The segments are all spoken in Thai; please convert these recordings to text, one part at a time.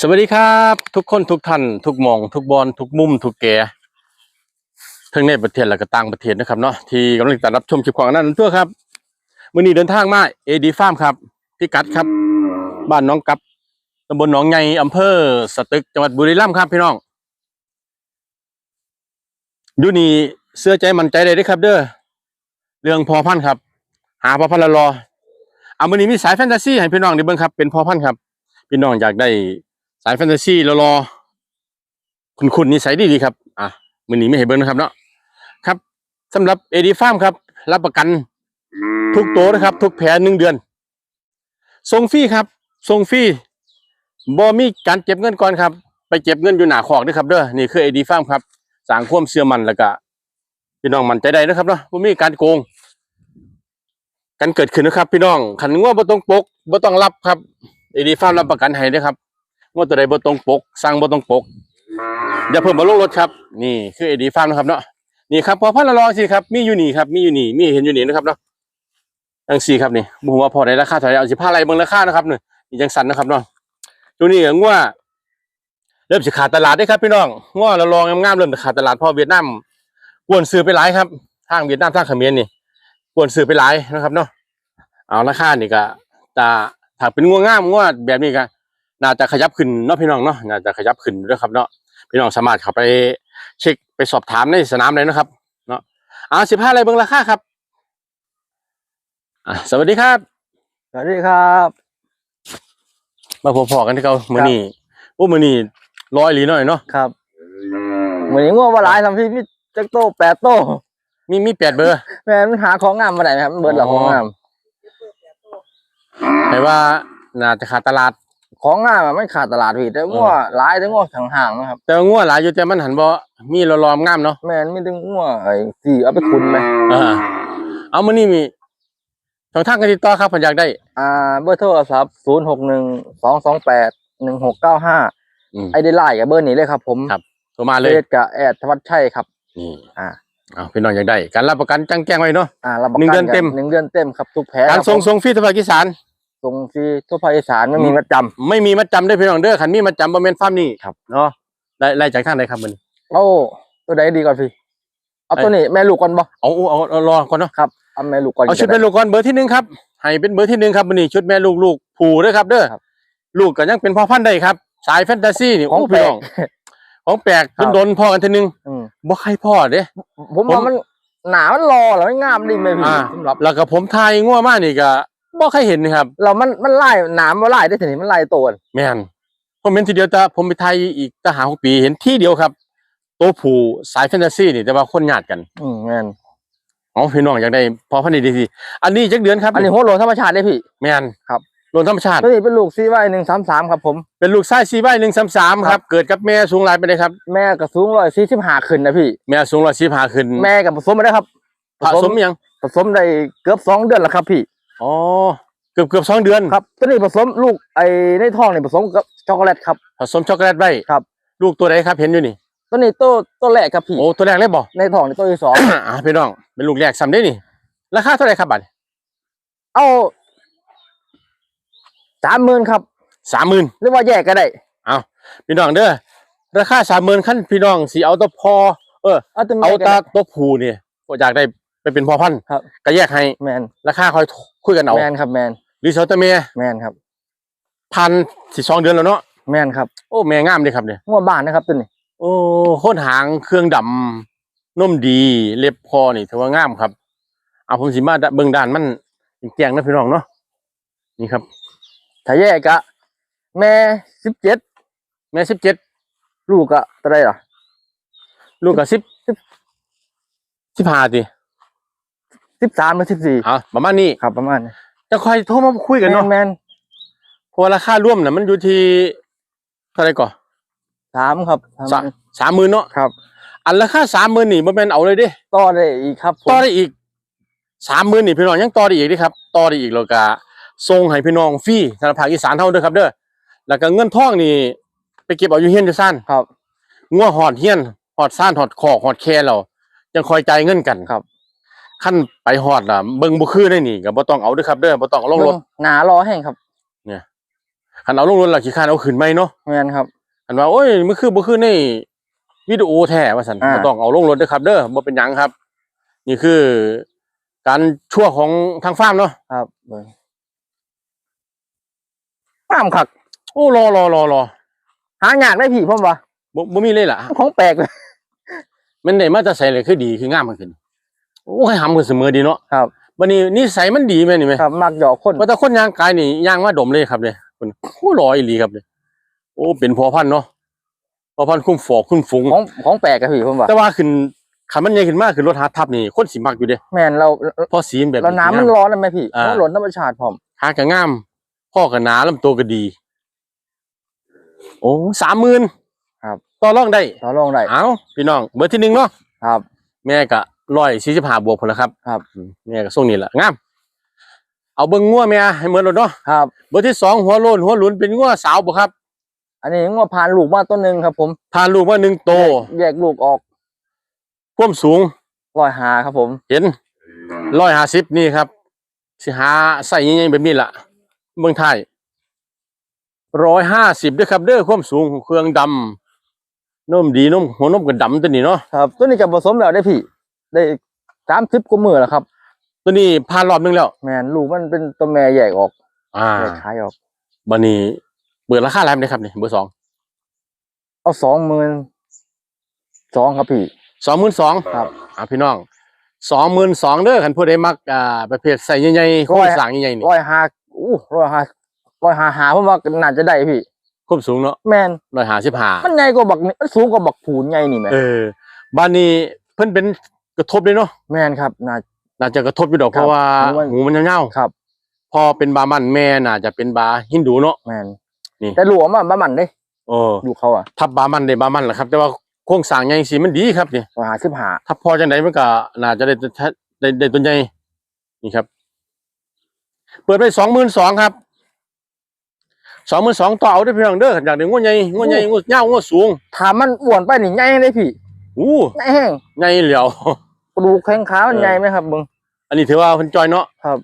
สวัสดีครับ ทุกคนทุกท่านทุกมองทุกบอลทุกมุมทุกแก่ทั้งในประเทศและก็ต่างประเทศนะครับเนาะที่กำลังติดตามรับชมคลิปของอนั้นตัวครับมือนี้เดินทางมาเอดีฟาร์มครับพิกัดครับ บ้านน้องกับตำบลหนองไงอำเภอสตึกจังหวัดบุรีรัมย์ครับพี่น้องอยู่นี่เสื้อใจมั่นใจเลยด้อครับ เด้อเรื่องพอพันครับ หาพอพันละรอเอามื้อนี้มีสายแฟนตาซีให้พี่น้องได้เบิ่งครับเป็นพอพันครับ พี่น้องอยากได้สายแฟนตาซีรอๆคุณคุณนิสัยดีๆครับ อะมือนี้ไม่เห็นเบิ้งนะครับเนาะครับสำหรับเอดีฟาร์มครับ รับประกันทุกโตวนะครับ ทุกแผลหนึ่งเดือนส่งฟรีครับส่งฟรีบ่มีการเก็บเงินก่อนครับ ไปเก็บเงินอยู่หนาขอกนะครับเด้อนี่คือเอดีฟาร์มครับสางความเชื่อมันแล้วก็พี่น้องมันใจได้นะครับเนาะบ่มีการโกงกันเกิดขึ้นนะครับ พี่น้องขันง่วบ่ต้องปกบ่ต้องรับครับ อดีฟ้ารับประกันให้ด้วยครับงว่าตัวใดบ่ตรงปกสั่งบ่ตรงปกอย่าเพิ่มมาลงรถครับ นี่คือเอดีฟาร์มนะครับเนาะนี่ครับพอพันละรองสิครับมีอยู่นี่ครับมีอยู่นี่มีเห็นอยู่นี่นะครับเนาะจังสี่ครับนี่บ่ฮู้ว่าพอได้ราคาเท่าไหร่เอาสิพาอะไรเบิ่งราคานะครับเนี่นี่จังสันนะครับเนาะตัวนี้ก็งัวเริ่มสิขาดตลาดได้ครับพี่น้องงัวละรองงามๆเริ่มขาดตลาดพอเวียดนามกวนซื้อไปหลายครับทางเวียดนามทางเขมรนี่กวนซื้อไปหลายนะครับเนาะเอาราคานี่ก็จะ ถ้าเป็นงัวงามงัวแบบนี้ก็น่าจะขยับขึ้นเนาะพี่น้องเนาะน่าจะขยับขึ้นด้วยครับเนาะพี่น้องสามารถเข้าไปเช็คไปสอบถามในสนามเลยนะครับเนาะอ่าสิบห้าอะไรเบิ่งราคาครับอะสวัสดีครับ สวัสดีครับ มาพอๆกันที่เขามื้อนี้โอ้มื้อนี้ร้อยหลีหน่อยเนาะครับเหมือนง่วงว่าหลายทำพี่มีจักโตแปดโตมีมีแปดเบอร์แม่มันหาของงามมาได้ไหมครับมันเบิดหรออ๋อของงาม แต่ว่าน่าจะขาดตลาดของงามอะมันขาดตลาดพี่แต่ง่วงหลายแต่ง่วงห่างๆนะครับ แต่ว่างัวหลายอยู่แต่มันหันบ่มีรอๆงามเนาะแม่นมีแต่ง่วงไอ้ที่เอาไปคุณไหมอ่าเอามื้อนี้มีช่องทางการติดต่อครับผมอยากได้ อ่า เบอร์โทรศัพท์ศูนย์หกหนึ่งสองสองแปดหนึ่งหกเก้าห้าอืมไอเดียไลน์กับเบอร์นี้เลยครับ ผมครับโทรมาเฟเลยซกับแอดธวัชชัยครับนี่อ่าเอาพี่น้องอยากได้ การรับประกันจังแจ้งไว้เนาะอ่ารับประหนึ่งกัเดือนเต็มหนึ่งเดือนเต็มครับทุกแผลการส่งคบผมส่งฟรีทั่วภาคอีสาน ส่งฟรีทั่วภาคอีสานไม่มีมัดจำไม่มีมัดจำได้อพี่น้องเด้อคันมีมัดจำบ่แม่นฟาร์มนี่ครับเนาะไล่ไล่จากทางใดครับมันโอ้ตัวใดดีก่อนพี่เอาตัวนี้แม่ลูกก่อนบ่เอาเอาเอาเอารอก่อนเนาะครับเอาแม่ลูกก่อนเอาชุดแม่ลูกก่อนเบอร์ที่หนึ่งครับให้เป็นเบอร์ที่หนึ่งครับมันนี่ชุดแม่ลูกลูกผูเด้อครับ เด้อครับลูกก็ยังเป็นพ่อพันธุ์ได้ครับ สายแฟนตาซีนี่ของโอ้แปลพี่กน้องของแปลกครับโดนๆพ่อกันทีนึงอืมบ่ใครพ่อเด้ผมว่าผมมันหนามันรอแล้วมันงามดีไหมพี่อ่าสำหรับแล้วก็ผมทายงัวมานี่ก็ บ่ใครเห็นนะครับ เรามันมันไล่หนามมันไล่ได้ถึงมันไล่ตัวแม่นผมเห็นทีเดียวแต่ผมไปไทยอีกทหารหกปีเห็นที่เดียวครับ ตัวผู้สายแฟนตาซีนี่แต่ว่าคนญาติกัน อืมแม่นอ๋อพี่น้องอยากได้พอพันธุ์ดีดีๆอันนี้จักเดือนครับ อันนี้โหโลธรรมชาติได้พี่แม่นครับโลนธรรมชาติตัวนี้เป็นลูกซีไว้หนึ่งสามสามครับผม เป็นลูกไส้ซีใบหนึ่งสามสามคครัรับบเกิดกับแม่สูงหลายไปเลยครับ แม่กับสูงร้อยสี่สิบห้าขึ้นนะพี่ แม่สูงร้อยสิบห้าขึ้น แม่กับผสมมาได้ครับ ผสมยัง ผสมได้เกือบสองเดือนแล้วครับพี่ อ๋อเกือบเกือบสองเดือนครับตัวนี้ผสมลูกไอ้ในท้องนี่ผสมกับช็อกโกแลตครับ ผสมช็อกโกแลตไว้ครับ ลูกตัวไหนครับเห็นอยู่นี่ตัวนี้ตัวตัวแรกครับพี่โอ้ตัวแรกเลยบอกในท้องนี่ตัวที่สองอ่าพี่น้องเป็นลูกแรกซ้ำได้นี่ราคาเท่าไหร่ครับบัตรเอาสามหมื่นครับสามหมื่นหรือว่าแยกก็ได้พี่น้องเด้อราคาสามหมื่นขั้นพี่น้องสีเอาตัวพอเออเอาตัวแม่เอาก็ตาได้ตัวผูเนี่ยก็อยากได้ไป เป็นพอพันธุ์ครับ ก็แยกให้แมนราคาคอยคุยกันเอาแมนครับแมนหรือเสาตะเมียแมนครับพันสิสองเดือนแล้วเนาะแมนครับโอ้แม่งามเลยครับเนี่ยงัวบ้านนะครับตัวนี้โอ้โค้นหางเครื่องดำนุ่มดีเล็บคอนี่ถือว่างามครับ เอาผมสิมาเบิ่งด้านมันแจงๆนะพี่น้องเนาะนี่ครับถ้าแยกอะแม่สิบเจ็ดแม่สิบเจ็ดลูกอะตัวใดล่ะ ลูกกับสิบสิบห้าสิ สิบสามหรือสิบสี่อะประมาณนี้ครับประมาณนี้จะคอยโทรมาคุยกันแมเนาะนแมนเพราะว่าราคาร่วมน่ะมันอยู่ที่เท่าไหรก่อนสามครับสามสามหมื่นเนาะครับ อันราคาสามหมื่นนี่มันเป็นเอาเลยเด้ต่อได้อีกครับผมต่อได้อีกสามหมื่นนี่พี่น้องยังต่อได้อีกเดิครับต่อได้อีกแล้วก็ส่งให้พี่น้องฟรีสำหรับภาคอีสานเท่าเด้อครับเด้อแล้วก็เงินทองนี่ไปเก็บเอาอยู่เฮียนอยู่ซ่านครับงัวหอดเฮียนหอดซ่านหอดคอกหอดแคเรายังคอยจ่ายเงินกันครับ ขั้นไปหอดล่ะเบิ่งบ่คือได้นี่ก็บ่ต้องเอาเด้อครับเด้อบ่ต้องเอาลงรถเบิ่งหนารอแห้งครับคันเอาลงรถและขี้คร้านเอาขึ้นไหมเนาะแม่นครับคันว่าโอ้ยมันคือบ่คือในวิดีโอแท้ว่าซั่นอ่า บ่ต้องเอาลงรถเด้อครับ เด้อบ่เป็นหยังครับ นี่คือ การชั่วของทางฟาร์มเนาะครับเบิ่งงามคักโอ้รอรอรอรอหายากได้พี่ผมว่าบ่บ่มีเลยล่ะ ของแปลกเลยมันได้มาแต่ใส่เลยคือดีคืองามมันขึ้น โอ้ให้หำกันเสมอดีเนาะครับบัดนี้นิสัยมันดีแม่นี่แม่ครับมักหยอกคนว่าแต่คนย่างกายนี่ย่างมาดมเลยครับเลยคุณโอ้รออีหลีครับเลยโอ้เป็นพอพันธุ์เนาะพอพันธุ์คุ้มฝอกคุ้มฝูงของของแปลกอะพี่ผมว่าแต่ว่าขึ้นคันมันใหญ่ขึ้นมากขึ้นรถหาทับนี่คนสิมักอยู่เด้แม่นเราพอสีมันแบบเราน้ำมันร้อนนะไหมพี่อ่าเพราะหล่นธรรมชาติพร้อมหากะงามพ่อก็หนาลำตัวก็ดี โอ้สามหมื่นครับต่อรองได้เราลองได้เอาพี่น้องเบอร์ที่หนึ่งเนาะครับ แม่ก็ ร้อยสี่สิบห้าบวกพอแล้วครับครับอืมแม่ก็ส่งนี่แหละงามเอาเบิ้งงัวแม่ให้เหมือนรถเนาะครับเบอร์ที่สองหัวโลนหัวหลุนเป็นงัวสาวบ่ครับ อันนี้งวพานลูกมาต้นหนึ่งครับ ผมพาลูกมาหนึ่งโตแยกลูกออกความสูงลอยหาครับ ผม เห็นร้อยห้าสิบนี่ครับสิหาใส่ยังไงแบบนี้ล่ะ เมืองไทยร้อยห้าสิบด้วยครับเด้อความสูงของเครื่องดำนมดีนมหัวนมก็ดำตัวนี้เนาะครับตัวนี้จะผสมแล้วได้พี่ ได้สามสิบกว่ามือแล้วครับ ตัวนี้ผ่านรอบนึงแล้ว แม่นลูกมันเป็นตัวแม่แยกออกอ่าแยกขายออกบันนี้เปิดราคาอะไรไหมครับนี่เบอร์สองเอาสองหมื่นสองครับพี่สองหมื่นสองครับอ่าพี่น้องสองหมื่นสองเด้อคันผู้ใดมักอ่าประเภทใส่ใหญ่ๆโครงสร้างใหญ่ๆนี่ร้อยหาอู้ร้อยหาร้อยหาหาผมว่าน่าจะได้พี่ความสูงเนาะแม่นร้อยห้าสิบห้ามันใหญ่กว่าบักนี่มันสูงกว่าบักผูนใหญ่นี่แม่เออบ้านนี้เพิ่นเป็น กระทบเลยเนาะแม่นครับน่า น่าจะกระทบอยู่ดอกครับเพราะว่าหูมันหูมันยาวครับ ๆพอเป็นบามันแม่น่าจะเป็นบาฮินดูเนาะ แม่นนี่ แต่หลวมอะบ้ามันเด้เอออยู่เขาอะทับบามันได้บามันแหละครับ แต่ว่าโครงสร้างใหญ่สิมันดีครับนี่ร้อยหาสิบหาถ้าพอจังไดมันก็น่าจะได้ได้ได้ตัวใหญ่นี่ครับ เปิดไปสองหมื่นสองครับสองหมื่นสองต่อเอาได้อพี่น้องเด้ออยากได้งวดใหญ่งวดใหญ่งวดยาวงวดสูงถามมันอ้วนไปนี่ใหญ่เลยพี่อู้ใหญ่แห้ง ใหญ่เหลียวก ระดูกแข้งขามันเออใหญ่ไหมครับมึงอันนี้ถือว่าเพิ่นจอยเนาะครับ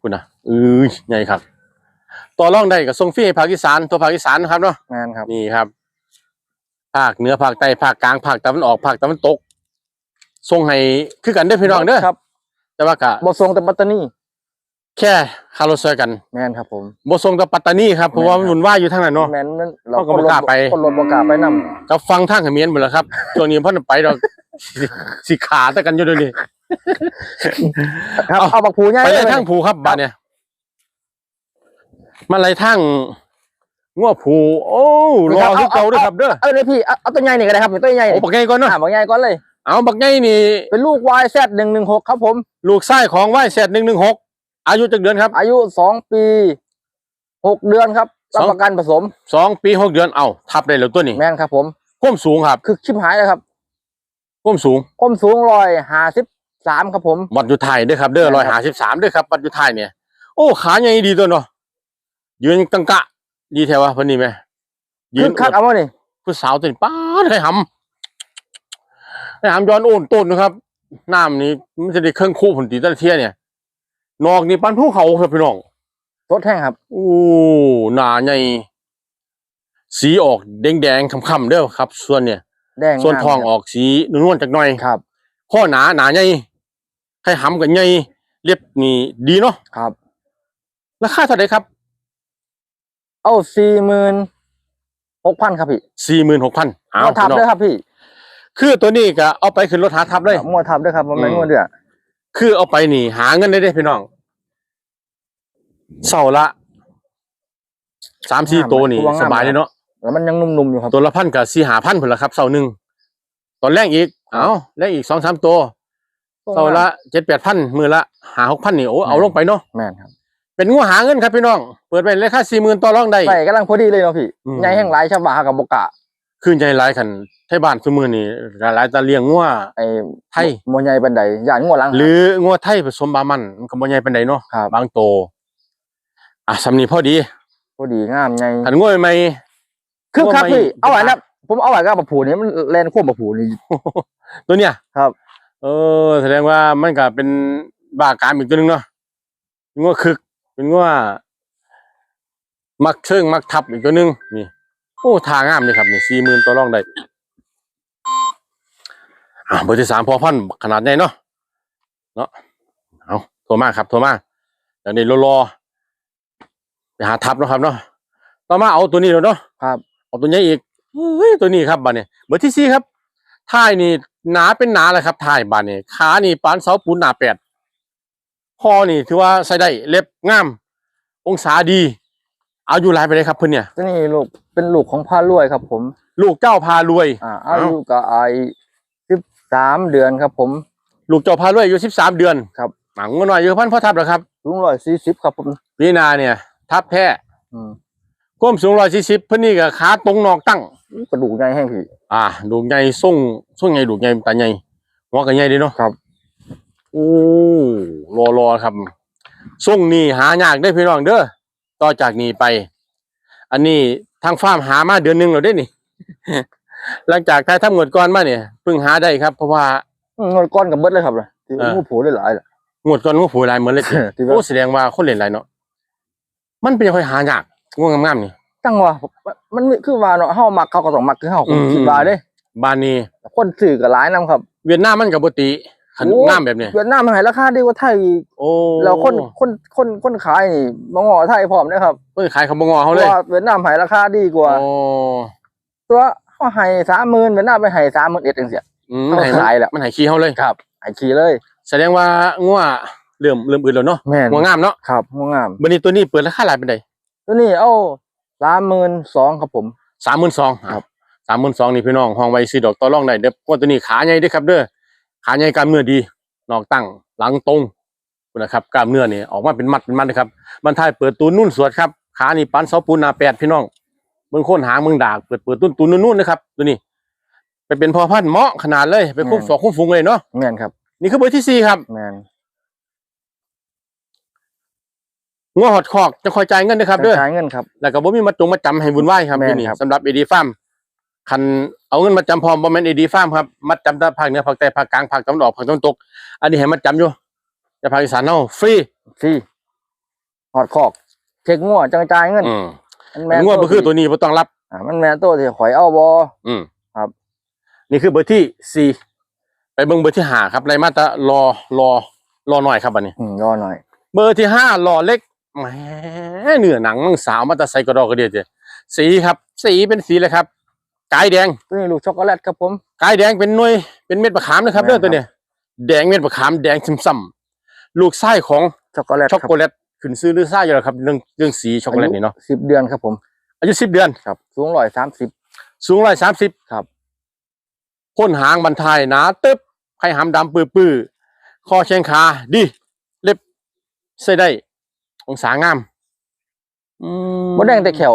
คุณนะเอ้ยใหญ่ครับต่อรองได้กับทรงฟรีให้ภาคอีสานตัวภาคอีสานนะครับเนาะแม่นครับนี่ครับ ภาคเหนือภาคใต้ภาคกลางภาคตะวันออกภาคตะวันตกส่งให้คือกันเด้อพี่น้องเด้อครับ แต่ว่าก็บ่ทรงแต่ปัตตานีแค่คารถซอยกันแม่นครับ ผมบ่ส่งแต่ปัตตานีครับเพราะว่ามันแม่นครับวุ่นวายอยู่ทางนั้นเนาะแม่นมันเขาก็บ่กล้าไปคนรถบ่กล้าไปนํก็ฟังทางเขมรหมดแล้วครับช่วงนี้เพิ่นไปดอก สิสิขาแต่กันอยู่เดี๋ยวนี้ครับเอาเอาบักผูใหญ่ไปเลยเลยทางผูครับบาดเนี่ยมาเลยทางงัวผูโอ้รอคือเก่าด้วยครับเด้อเอาเลยพี่เอาเอาตัวใหญ่นี่ก็ได้ครับตัวใหญ่โอ้นี่บักใหญ่ก่อนเนาะอ่าบักใหญ่ก่อนเลย เอาบักใหญ่นี่ เป็นลูก YZ 116ครับผม ลูกไส้ของไหวแซดหนึ่งหนึ่งหกอายุจักเดือนครับ อายุสองปีหกเดือนครับสรับองประกันผสมสองปีหกเดือนเอาทับได้แล้วตัวนี้แม่นครับผมก้มสูงครับ คือชิบหายเลยครับ ก้มสูงก้มสูงรอยหาสิบสามครับผมวัดอยู่ไทยเด้วยครับเด้อใช่ร้อยครัหาบสิบสามด้วยครับวัดอยู่ไทยเนี่ย โอ้ขาใหญ่ดีตัวเนาะยืนตังกะ ดีแท้วะเพิ่นนี่ไหมยืคืนอคักเอาวะนี่ผู้สาวตัวนี้ป้าดให้หำให้หำย้อนโอนต้นนะครับน้ำนี่มันจะได้เครื่องคู่ผลตีตะเทียเนี่ย นอกนี่ปันภูเขาครับพี่น้องรถแห้งครับโอ้หนาใหญ่สีออกแดงๆค่ำๆเด้อครับ ส่วนเนี่ย แดงส่วนทองามออกสีนวลๆจากหน่อยครับ ข้อหนาหนาใหญ่ให้หำกับใหญ่เรียบนี่ดีเนาะครับ ราคาเท่าไหร่ครับ เอาสี่หมื่นหกพันครับพี่สี่หมื่นหกพันอ้าวมัวทับพี่น้องด้วยครับพี่ คือตัวนี้ก็เอาไปขึ้นรถหาทับเลยมัวทับด้วยครับมันไม่อืมมัวเดือดคือเอาไปนี่ หาเงินได้เด้พี่น้องเสาละสามสี่ตัวนี่สบายเลยเนาะ แล้วมันยังนุ่มๆอยู่ครับตัวละพันกับสี่หาพันผลละครับเสาหนึ่งตอนแรกอีกเอาแรกอีกสองสามตัวเสาละเจ็ดแปดพันมือละหาหกพันนี่โอ้เอาลงไปเนาะแม่นครับ เป็นงูหาเงินครับพี่น้อง เปิดไปเลยค่าสี่หมื่นต่อรองได้ใส่กำลังพอดีเลยเนาะพี่อืมใหญ่แห้งหลายชาวบ้านกับบกะขึ้นใจหลายขันไทยบ้านสมือนี่หลายตาเลี้ยงงัวไอ้ไทยมัวใหญ่ปันใดย่านงัวหลังหรืองัวไทยผสมบามันมันก็บ่ใหญ่ปานใดเนาะครับบางโตอะสำนีพอดี พอดีงามใหญ่ขันงัวใหม่ คือครับว่าไม่พี่เอาไว้นะผมเอาไว้กับบักผูนี่มันแลนขั้วบักผูนี่ ตัวเนี้ยครับ เออ แสดงว่ามันก็เป็นบากามอีกตัวหนึงเนาะงัวคึก เป็นงัวมักเชิงมักทับอีกตัวหนึงนี่โอ้ทางามเลยครับนี่สี่หมื่นตัวรองได้อ่าเบอร์ที่สามพอพันธุ์ขนาดใหญ่เนาะเนาะเอาโทรมาครับโทรมาเดี๋ยวนี้รอๆไปหาทับเนาะครับเนาะต่อมาเอาตัวนี้แล้วเนาะครับ เอาตัวนี้อีกเฮ้ยตัวนี้ครับบานนี้เบอร์ที่สี่ครับท้ายนี่หนาเป็นหนาเลยครับท้ายบานนี้ขานี่ปานเสาปูนหนาแปดคอนี่ถือว่าใส่ได้เล็บงาม องศาดีอายุหลายไปเลยครับเพื่อนเนี่ยตัวนี้ลูกเป็นลูกของพารวยครับ ผม ลูกเจ้าพารวย อ่าเอ้าอายุก็ไอสิบสามเดือนครับ ผม ลูกเจ้าพารวยอายุสิบสามเดือนครับหนังหน่อยอยู่พันพ่อทับเหรอครับสูงร้อยสี่สิบครับผมพี่นาเนี่ย ทับแพ้อืม ก้มสูงร้อยสี่สิบเพื่อนนี่กับขาตรงนอกตั้ง กระดูกใหญ่แห้งพี่ อ่าดูกใหญ่ส่งส่งใหญ่ดูกใหญ่ตาใหญ่หัวก็ใหญ่เดีเนาะครับโอ้รอรอครับส่งนี่หายากได้อพี่น้องเด้อต่อจากนี้ไป อันนี้ทางฟาร์มหามาเดือนหนึงแล้วได้นี่ หลังจากท้ายทำเงินก้อนมาเนี่ยเพิ่งหาได้ครับ เพราะว่าอืมเงินก้อนกับเบิดเลยครับเลยที่เอองูผูได้หลายล่ะงวดก่อนงูผูหลายเหมือนเลยสิที่ว่าโอ้แสดงว่าคนเล่นหลายเนาะมันเป็นยังไงหายาก งูงามๆนี่จังว่ามันมันคือว่าเนาะเฮามักเขาก็ต้องมักคือเฮาอืมคิดว่าเด้บ้านนี้คนซื้อก็หลายนํครับ เวียดนามมันกับปกติขันโอ้งามแบบนี้เวียดนามมันให้ราคาดีกว่าไทยอีกโอ้แล้วคนคนคนคนขายนี่บ่งอไทยพร้อมนะครับเพิ่นขายคำบงอเพเขาราะเลยว่าเวียดนามให้ราคาดีกว่าโอ้ตัวเฮาให้30,000เวียดนามไปให้31,000จังซี่อืมมันให้ขายแล้วมันให้ขี้เขาเลยครับให้ขี่เลย แสดงว่างัวเริ่มเริ่มอื่นแล้วเนาะแม่นงัวงามเนาะครับงงามบันนี้ตัวนี้เปิดราคาหลายเป็นได ตัวนี้เอา32,000ครับผม สามหมื่นสองครับสามหมื่นสองนี่พี่น้องห้องไว้ซื้อดอกต่อรองได้เด้อเพราะว่าตัวนี้ขาใหญ่เด้อครับเด้อขาใหญ่กล้ามเนื้อดีนอกตั้งหลังตรงนะครับกล้ามเนื้อนี่ออกมาเป็นมัดเป็นมัดนะครับบรรทายเปิดตูนนุ่นสวดครับขานี่ปันเสาปูนหนาแปดพี่น้องเมืองโคนหางเมืองดากเปิดเปิดตุ้นตูนนุ่นๆนะครับตัวนี้ ไปเป็นพอพันธุ์เหมาะขนาดเลยไปคุ้มอืมฝอกคุ้มฟุงเลยเนาะแม่นครับนี่คือเบอร์ที่สี่ครับแม่น งัวหอดคอกจะคอยจ่ายเงินนะครับเด้อจ่ายเงินครับแล้วก็บ่มีมาจงมาจำให้วุ่นวายครับแม่นที่นี่ครับสำหรับเอดีฟาร์มคันเอาเงินมาจำพร้อมบ่แม่นเอดีฟาร์มครับมาจำแต่ภาคเหนือภาคใต้ภาคกลางภาคตะวันออกภาคตะวันตก อันนี้ให้มาจำอยู่แต่ภาคอีสานเฮาฟรีฟรีหอดคอกเช็คงัวจังจ่ายเงินอืมมันแม่นงัวบ่คือตัวนี้บ่ต้องรับอ่ามันแม่นตัวที่ข่อยเอาบ่อืมครับ นี่คือเบอร์ที่สี่ไปเบิ่งเบอร์ที่ห้าครับไล่มาแตะรอรอรอหน่อยครับอันนี้อืมรอหน่อย เบอร์ที่ห้ารอเล็ก แหมเนื้อหนังมังสาวมาแตะใส่กระดอกกระเดียดเจ้สีครับ สีเป็นสีเลยครับกายแดงตัวนี้ลูกช็อกโกแลตครับผมกายแดงเป็นหน่วยเป็นเม็ดมะขามนะครับแม่เด้นอตัวเนี้ยแดงเม็ดมะขามแดงซ้ำๆลูกไส้ของช็อกโกแลตช็อกโกแลตขึ้นซื้อหรือไส้อยู่แล้วครับเรื่องเรื่องสีช็อกโกแลตนี่เนาะสิบเดือนครับผม อายุสิบเดือนครับ สูงร้อยสามสิบสูงร้อยสามสิบครับพ่นหางบรรทายหนาตึ๊บไข่หำดำปื้อๆคอแข้งขาดี เล็บใส่ได้ องศางามอืมบ่แดงแต่แขว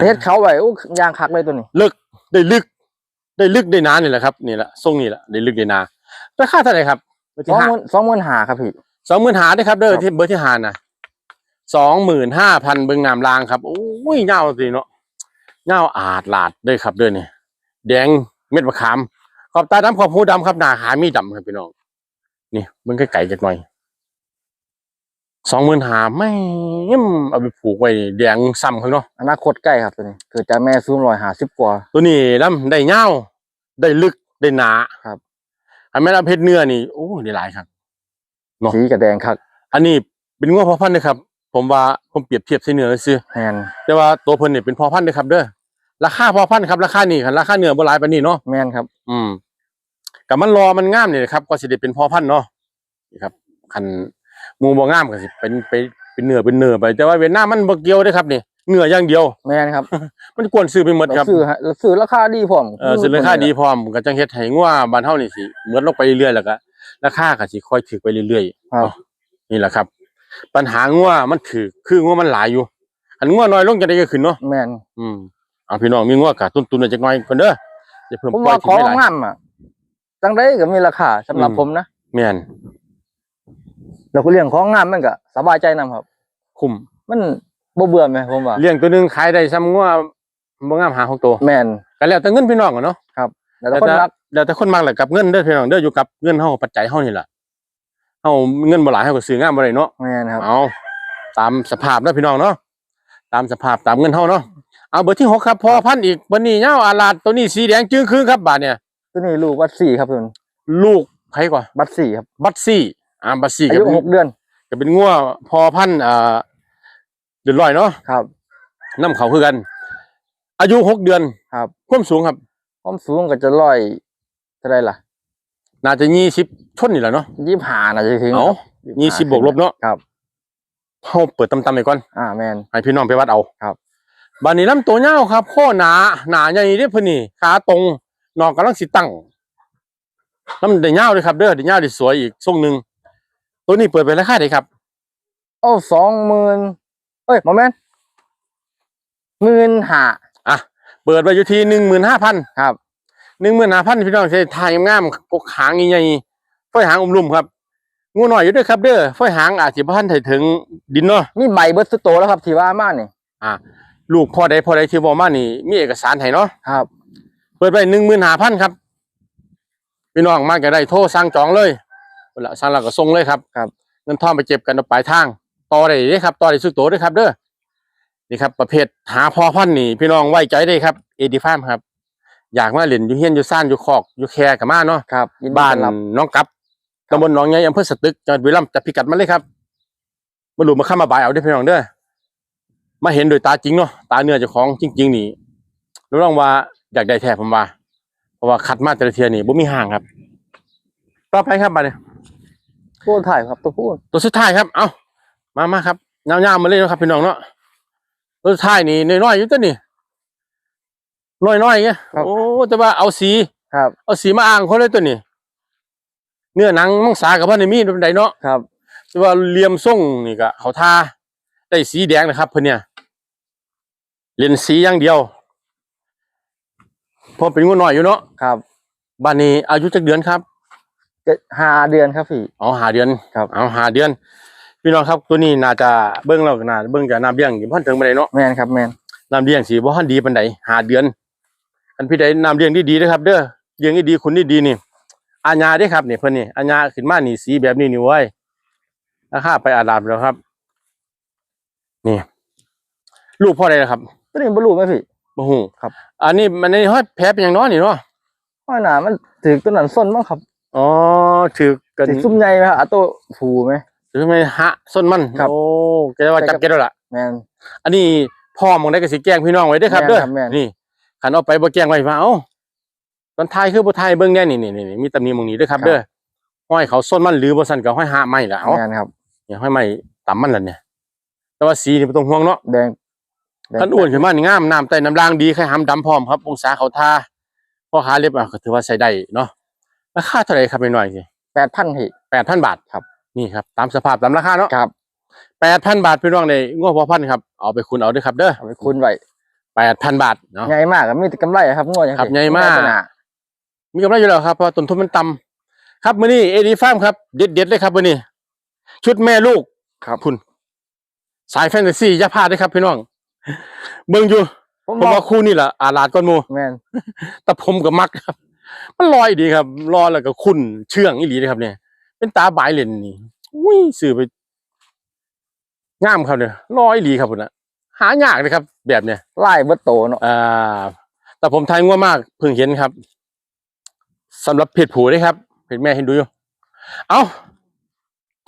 เฮ็ดเขาไว้อู้ยางคักเลยตัวนี้ ลึกได้ลึก ได้ลึกได้หนานี่แหละครับนี่แหละทรงนี่แหละได้ลึกได้หนาราคาเท่าไหร่ครับเบอร์สที่องห้าหมื่นสองหมื่นห้าครับพี่สองหมื่นหาได้ครับเด้อครับที่เบอร์ที่หานะสองหมื่นห้าพันเบิงนามลางครับโอ้ยเงาสิเนาะเงาอาดลาดเด้อครับเด้อนี่แดงเม็ดมะขาม ขอบตาดำขอบหูดำครับหน้าขามีดำครับพี่น้องนี่มึงไก่จักหน่อย สองหมื่นหาไม่มเอาไปผูกไว้นี่แดงซ้ำข้างเนาะอนาคตใกล้ครับตัวนี้เกิดจากแม่สูงร้อยห้าสิบกว่า ตัวนี้ลำได้เงาได้ลึกได้หนาครับอันแม่นเอาเพชรเนื้อนี่โอ้ได้หลายครับเนาะสีกับแดงคักอันนี้เป็นงัวพ่อพันธุ์นะครับ ผมว่าผมเปรียบเทียบใส่เนื้อซื้อแมนแต่ว่าตัวเพิ่นเนี่ยเป็นพ่อพันธุ์เด้อครับ เด้อราคาพ่อพันธุ์ครับราคานี่ครับราคาเนื้อบ่หลายปานนี้เนาะแมนครับ อืมกับมันรอมันงามนี่แหละครับก็สิได้เป็นพ่อพันธุ์เนาะนี่ครับคันห มูบ่งามก็สิเป็นไปเป็นเนื้อเป็นเนื้อไป แต่ว่าเวียดนามมันบ่เกี่ยวเด้อครับนี่เนื้ออย่างเดียว แมนครับมันกวนซื้อไปหมดครับซื้อฮะซื้อราคาดีพร้อมเออซื้อราคาดีพร้อมก็จังเฮ็ดให้งัวบ้านเฮานี่สิเหมือนลงไปเรื่อยๆแล้วก็ราคาก็สิค่อยถูกไปเรื่อยๆครับนี่แหละครับ ปัญหางัวมันถือคืองัวมันหลายอยู่อันงัวน้อยลงจะได้ก็ขึ้นเนาะแมนอืมเอาพี่น้องมีงัวกะต้นทุนหน่อยจักหน่อยคนเด้ออย่าเพิ่มผมปล่อว่ายขทิ้องงไม่หลายงามอะจังได้ก็มีราคาสำหรับอืมผมนะแม่น แล้วก็เลี้ยงของงามมันก็สบายใจนํครับ คุ้มมันบ่เบื่อไหมผมว่าเลี้ยงตัวหนึงขายได้ซ้ำงัวบ่งามหาของตัวแมนก็แล้วแต่เงินพี่น้องอะเนาะแล้วแต่คนรักแล้วแต่คนมักแหละกับเงินเด้อพี่น้องเด้ออยู่กับเงินเฮาปัจจัยเฮานี่ล่ะเฮาเงินบ่หลายเฮาก็ซื้องามบ่ได้เนาะแมนครับเอาตามสภาพเด้อพี่น้องเนาะตามสภาพตามเงินเฮาเนาะเอาเบอร์ที่หกครับพอพันธุ์อีกวันนี้เงาอาลาดตัวนี้สีแดงจึ้งครึ่งครับบาทเนี่ยตัวนี้ลูกบัตสี่ครับคุณลูกไผกว่าบัตสี่ครับบัตซี่ อ่าบัตซี่อาก็ยุเป็นหกเดือน ก็เป็นงัวพอพันธุ์อ่าเดือดร้อยเนาะครับ น้ำเขาคือกัน อายุหกเดือนครับ ความสูงครับ ความสูงก็จะร้อยเท่าไรล่ะน่าจะยี่สิบชนนี่แหละเนาะยี่สิบห้าน่าจะถึงเอาครับยี่สิบบวกลบเนาะครับเฮาเปิดตำๆไปก่อน อ่าแมน ให้พี่น้องไปวัดเอาครับบานนี้ลำตัวยาวครับข้อหนาหนาใหญ่เด้อเพิ่นนี่ขาตรงนอกกำลังสิตั้งลำได้ยาวเลยครับเด้อได้ยาวได้สวยอีกทรงหนึ่ง ตัวนี้เปิดไปราคาได้ครับโอ้สองหมื่นเอ้ยโมเมนต์หมื่นห้าอะเปิดไปอยู่ที่หนึ่งหมื่นห้าพันครับหนึ่งหมื่นห้าพันพี่น้องใช้ทายงามๆกกหางใหญ่ๆฝ้อยหางอุ้มลุ่มครับงูหน่อยอยู่ด้วยครับเด้อฝ้อยหางอาจจะพันถ่ถึงดินเนาะมีใบเบิร์ตสุดโตแล้วครับที่ว่ามานี่ลูกพ่อใดพ่อใดที่บอกมานี่ มีเอกสารให้เนาะครับ เปิดไปหนึ่งหมื่นห้าพันครับพี่น้องมาก็ได้โทรสั่งจองเลย เวลาสั่งแล้วก็ส่งเลยครับครับเงินทองไปเก็บกันเอาปลายทางต่อได้เด้ครับต่อได้สุดโตด้วยครับเด้อนี่ครับ ประเภทหาพอพันธุ์นี่พี่น้องไว้ใจได้ครับเอดีฟาร์มครับ อยากมาเล่นอยู่เฮียนอยู่ซ่านอยู่คอกอยู่แคกับมาเนาะครับยิดีบ้านต้อรับน้องกับตำบลหนองใหญ่อำเภอสตึกจังหวัดบุรีรัมย์จับพิกัดมาเลยครับมาหลุมมาข้ามมาบายเอาได้อพี่น้องเด้อมาเห็นโดยตาจริงเนาะตาเนื้อเจ้าของจริง ๆ นี่รับรองว่าอยากได้แท้ผมว่า เพราะว่าคัดมาแต่ละเทียนี่บ่มีห่างครับ ต่อไปครับมาเนี่ย พูดถ่ายครับตัวพูดตัวสุดท้ายครับ เอามามาครับยาวๆมาเลยเนาะครับพี่น้องเนาะตัวสุดท้ายนี่น้อยๆอยู่ตัวนี่น้อยๆเงี้ยโอ้แต่ว่าเอาสีครับ เอาสีมาอ่างคนเลยตัวนี้ เนื้อหนังมังสากับพันในมีดเป็นไดเนาะครับ แต่ว่าเหลี่ยมทรงนี่ก็เขาทาได้สีแดงนะครับเพิ่นเนี่ยเล่นสีอย่างเดียวเพอเป็นงูน้อยอยู่เนาะครับบ้านนี้อายุจักเดือนครับเจ็ด ห้าเดือนครับพี่เอาหาเดือนครับเอาหาเดือน พี่น้องครับตัวนี้น่าจะเบิ่งแล้วก็น่าเบิ่งจากน้ำเลี้ยงอยู่พันถึงปานใดเนาะแมนครับแมนน้ำเลี้ยงสีบ่ทันดีปานใดหาเดือน อันพี่ใดน้ำเลี้ยงดีๆนะครับ เด้อเลี้ยงดีๆคุณดีๆนี่อาญาเด้ครับนี่เพิ่นนี่อาญาขึ้นมานี่สีแบบนี้นี่เว้ยราคาไปอาดาบแล้วครับ นี่ ลูกพ่อใดนะครับตัวนี้บรรลุไหมพี่บ่ฮู้ครับ อันนี้มันในห้อยแผลเป็นอย่างน้อยนี่เนาะว่าหนามันถือตัวนั้นส้นมั้งครับ อ๋อถือกันถือซุ่มใหญ่ไหมครับอะตัวผูไหมถือไม่ฮะส้นมันครับโอ้แกว่าจับแกแล้วล่ะแมนอันนี้พ่อมองได้ก็สิแกล้งพี่น้องไว้เด้อครับแม่นเด้อครับแม่นนี่ขันเอาไปบ่แกล้งไว้ว่าเอ้าตอนท้ายคือบ่ท้ายเบิ่งแน่นี่นี่นี่มีตำหนิหมองนี้เด้อครับเด้อห้อยเขาส้นมันหรือบ่ซั่นก็ห้อยหาไม้ล่ะเอ้าแมนครับเนี่ยห้อยไม้ต่ำมันล่ะเนี่ย แต่ว่าสีนี่บ่ต้องห่วงเนาะแดงแดงคันอ้วนขึ้นมานี่งามน้ำใต้น้ำล่างดีไข่หำดำพร้อมครับองศาเขาทาพ่อค้าเล็บอะก็ถือว่าใช้ได้เนาะ ราคาเท่าไหร่ครับหน่อยๆสิแปดพันพี่8,000บาทครับนี่ครับตามสภาพตามราคาเนาะครับ8,000บาทพี่น้องได้งวพอพันครับเอาไปคุณเอาเด้อครับเด้อเอาไปคูณไว้8,000บาทเนาะใหญ่มากครับมีแต่กำไรครับงวดอย่างครับใหญ่มากไได้ขนาดมีกำไรอยู่แล้วครับเพราะต้นทุนมันต่ำครับมื้อนี้เอดีฟาร์มครับเด็ดเด็ดๆเลยครับมื้อนี้ชุดแม่ลูกครับคุณ สายแฟนตาซีอย่าพลาดเด้อครับพี่น้องเบิ่งอยู่ผมผมบอกว่าคู่นี่แหละอาลาดก้อนหมูแมนแต่ผมกับมักครับ มันลอยดีครับลอยแล้วก็คุณเชื่องอีหลีเลยครับ เนี่ย เป็นตาบายเลนนี่อุ้ยสื่อไปงามครับเนี่ยลอยดีครับคุณนะหายากเลยครับ แบบเนี้ยไล่เบิดโตเนาะอ่า แต่ผมทายงัวมากเพิ่งเห็นครับสำหรับเพจผูได้ครับเพจแม่เห็นดูอยู่เอา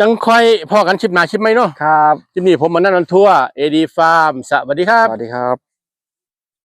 จังค่อยพอกันชิปหนาชิปไหมเนาะครับชิปนี้ผมมานั่นนันทั่วเอดีฟาร์มสวัสดีครับ สวัสดีครับ